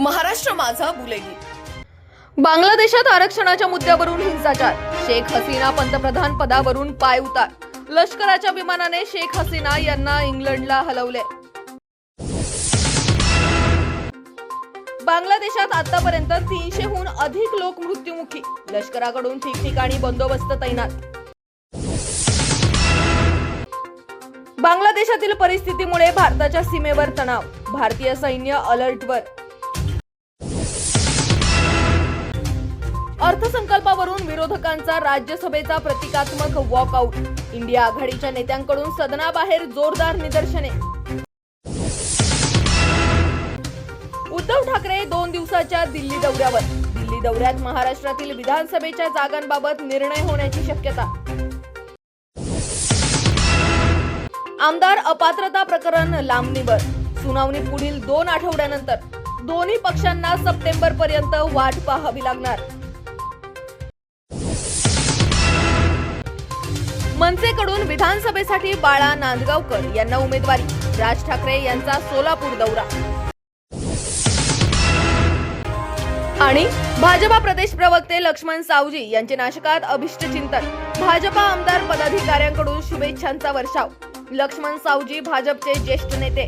महाराष्ट्र माझा बुलेगी बांगलादेशात आरक्षणाच्या मुद्द्यावरून हिंसाचार. शेख हसीना पंतप्रधान पदावरून पाय उतार. लष्कराच्या विमानाने शेख हसीना यांना इंग्लंडला हलवले. बांगलादेशात आतापर्यंत तीनशेहून अधिक लोक मृत्युमुखी. लष्कराकडून ठिकठिकाणी बंदोबस्त तैनात. बांगलादेशातील परिस्थितीमुळे भारताच्या सीमेवर तणाव. भारतीय सैन्य अलर्टवर. अर्थसंकल्पावरून विरोधकांचा राज्यसभेचा प्रतिकात्मक वॉकआउट इंडिया आघाडीच्या नेत्यांकडून सदनाबाहेर जोरदार निदर्शने. उद्धव ठाकरे दोन दिवसाच्या दिल्ली दौऱ्यावर. दिल्ली दौऱ्यात महाराष्ट्रातील विधानसभेच्या जागांबाबत निर्णय होण्याची शक्यता. आमदार अपात्रता प्रकरण लांबणीवर. सुनावणी पुढील दोन आठवड्यानंतर. दोन्ही पक्षांना सप्टेंबर पर्यंत वाट पाहावी लागणार. मनसेकडून विधानसभेसाठी बाळा नांदगावकर यांना उमेदवारी. राज ठाकरे यांचा सोलापूर दौरा. आणि भाजपा प्रदेश प्रवक्ते लक्ष्मण सावजी यांचे नाशकात अभिष्ट चिंतन. भाजपा आमदार पदाधिकाऱ्यांकडून शुभेच्छांचा वर्षाव. लक्ष्मण सावजी भाजपचे ज्येष्ठ नेते.